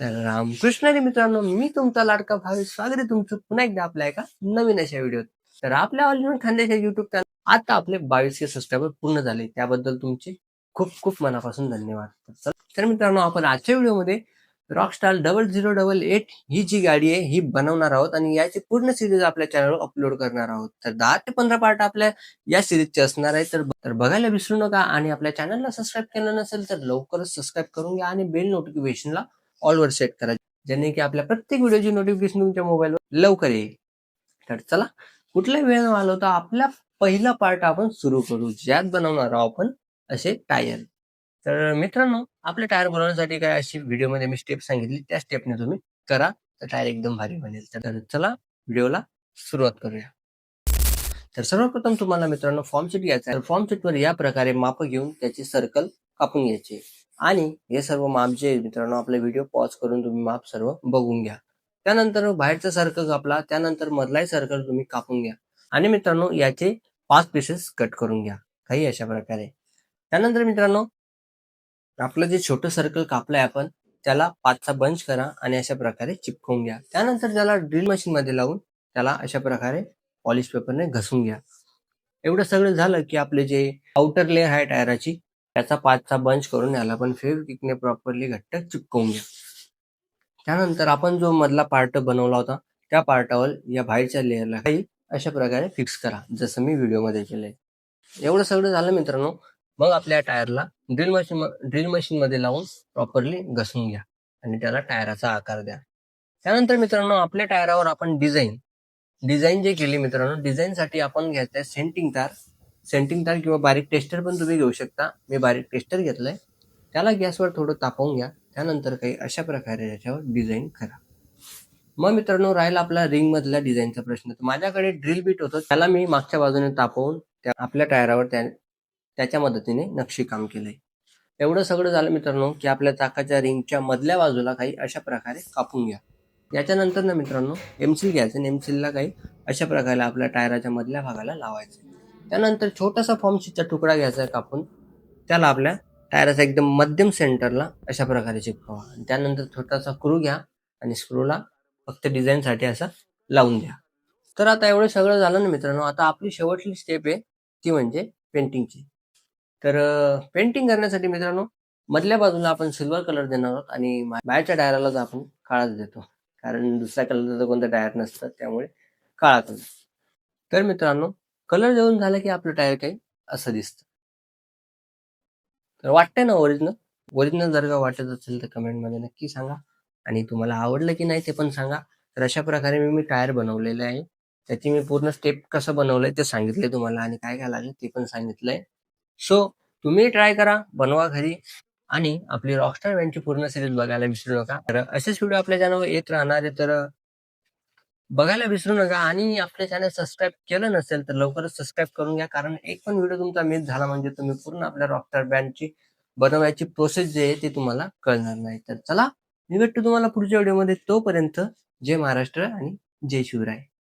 तर रामकृष्ण मित्रांनो मी तुमचा लाडका भावी. स्वागत आहे तुमचं पुन्हा एकदा आपल्या एका नवीन अशा व्हिडिओत. तर आपल्या ऑल खांद्याच्या युट्यूब चॅनल आता आपले बावीसशे सबस्क्रायबर पूर्ण झाले. त्याबद्दल तुमचे खूप खूप मनापासून धन्यवाद. तर मित्रांनो आपण आजच्या व्हिडिओमध्ये rockstar double zero double eight ही जी गाडी आहे ही बनवणार आहोत आणि याची पूर्ण सिरीज आपल्या चॅनलवर अपलोड करणार आहोत. तर दहा ते पंधरा पार्ट आपल्या या सिरीजचे असणार आहे तर तर बघायला विसरू नका आणि आपल्या चॅनलला सबस्क्राईब केलं नसेल तर लवकरच सबस्क्राईब करून घ्या आणि बेल नोटिफिकेशनला ऑलवर सेट करा ज्याने की आपल्या प्रत्येक व्हिडिओची नोटिफिकेशन तुमच्या मोबाईलवर लवकर येईल. तर चला कुठलाही वेळ न तर आपला पहिला पार्ट आपण सुरू करू ज्यात बनवणार आहोत आपण असे टायर तर मित्रांनो आपले टायर बनवण्यासाठी काय अशी व्हिडिओमध्ये मी स्टेप सांगितली त्या स्टेपने तुम्ही करा तर टायर एकदम भारी बनेल. तर चला व्हिडिओला सुरुवात करूया. तर सर्वप्रथम तुम्हाला मित्रांनो फॉर्म शीट घ्यायचा आहे. फॉर्म शीटवर या प्रकारे माप घेऊन त्याची सर्कल कापून घ्यायची आणि हे सर्व माप जे मित्रांनो आपला व्हिडिओ पॉज करून तुम्ही माप सर्व बघून घ्या. त्यानंतर बाहेरचा सर्कल कापला त्यानंतर मधलाही सर्कल तुम्ही कापून घ्या. आणि मित्रांनो याचे पाच पीसेस कट करून घ्या. काही अशा प्रकारे. त्यानंतर मित्रांनो आपलं जे छोटं सर्कल कापलंय आपण त्याला पाचचा बंच करा आणि अशा प्रकारे चिपकवून घ्या. त्यानंतर त्याला ड्रिल मशीन मध्ये लावून त्याला अशा प्रकारे पॉलिश पेपरने घसून घ्या. एवढं सगळं झालं की आपले जे आउटर लेअर आहे टायराची त्याचा पाचचा बंच करून याला पण फेविक्विकने प्रॉपरली घट्ट चिपकवून घ्या. त्यानंतर आपण जो मधला पार्ट बनवला होता त्या पार्टावर या बाहेरच्या लेअरला काही अशा प्रकारे फिक्स करा जसं मी व्हिडिओमध्ये केलंय. एवढं सगळं झालं मित्रांनो मग आपल्या टायरला ड्रिल मशीन ड्रिल मशीन मध्ये लावून प्रॉपरली घसून घ्या आणि त्याला टायराचा आकार द्या. त्यानंतर मित्रांनो आपल्या टायरावर आपण डिझाईन डिझाईन जे केली मित्रांनो डिझाईन साठी आपण घ्यायचंय सेंटिंग तार. सेंटिंग तार किंवा बारीक टेस्टर पण तुम्ही घेऊ शकता. मी बारीक टेस्टर घेतलंय. त्याला गॅसवर थोडं तापवून घ्या. त्यानंतर काही अशा प्रकारे त्याच्यावर डिझाईन करा. मग मित्रांनो राहिला आपला रिंग मधल्या डिझाईनचा प्रश्न. तर माझ्याकडे ड्रिल बीट होतं. त्याला मी मागच्या बाजूने तापवून त्या आपल्या टायरावर त्या त्याच्या मदतीने नक्षीकाम केलंय. एवढं सगळं झालं मित्रांनो की आपल्या चाकाच्या रिंगच्या मधल्या बाजूला काही अशा प्रकारे कापून घ्या. याच्यानंतर ना मित्रांनो एमसील घ्यायचं. आणि एमसीलला काही अशा प्रकारे आपल्या टायराच्या मधल्या भागाला लावायचं. त्यानंतर छोटासा फॉर्मशीटचा तुकडा घ्यायचा आहे कापून. त्याला आपल्या टायराचा एकदम मध्यम सेंटरला अशा प्रकारे चिपकावा. आणि त्यानंतर छोटासा स्क्रू घ्या आणि स्क्रूला फक्त डिझाईनसाठी असा लावून द्या. तर आता एवढं सगळं झालं ना मित्रांनो आता आपली शेवटची स्टेप आहे ती म्हणजे पेंटिंगची तर पेंटिंग करण्यासाठी मित्रांनो मधल्या बाजूला आपण सिल्वर कलर देणार आहोत आणि बाहेरच्या टायरालाच आपण काळाच देतो. कारण दुसऱ्या कलरचा कोणता टायर नसतं त्यामुळे काळा कलर तर मित्रांनो कलर देऊन झालं की आपलं टायर काही असं दिसतं. तर वाटतंय ना ओरिजिनल ओरिजिनल जर का वाटत असेल तर कमेंटमध्ये नक्की सांगा. आणि तुम्हाला आवडलं की नाही ते पण सांगा. तर अशा प्रकारे मी मी टायर बनवलेले आहे. त्याची मी पूर्ण स्टेप कसं बनवलंय ते सांगितले तुम्हाला आणि काय काय लागेल ते पण सांगितलंय. सो तुम्ही ट्राय करा बनवा घरी. आणि आपली रॉकस्टार बँडची पूर्ण सिरीज बघायला विसरू नका. तर असेच व्हिडिओ आपल्या चॅनलवर येत राहणार आहे. तर बघायला विसरू नका आणि आपल्या चॅनल सबस्क्राईब केलं नसेल तर लवकरच सबस्क्राईब करून घ्या. कारण एक पण व्हिडिओ तुमचा मिस झाला म्हणजे तुम्ही पूर्ण आपल्या रॉकस्टार बँडची बनवायची प्रोसेस जे आहे ते तुम्हाला कळणार नाही. तर चला मी भेटतो तुम्हाला पुढच्या व्हिडिओमध्ये तोपर्यंत जय महाराष्ट्र आणि जय शिवराय.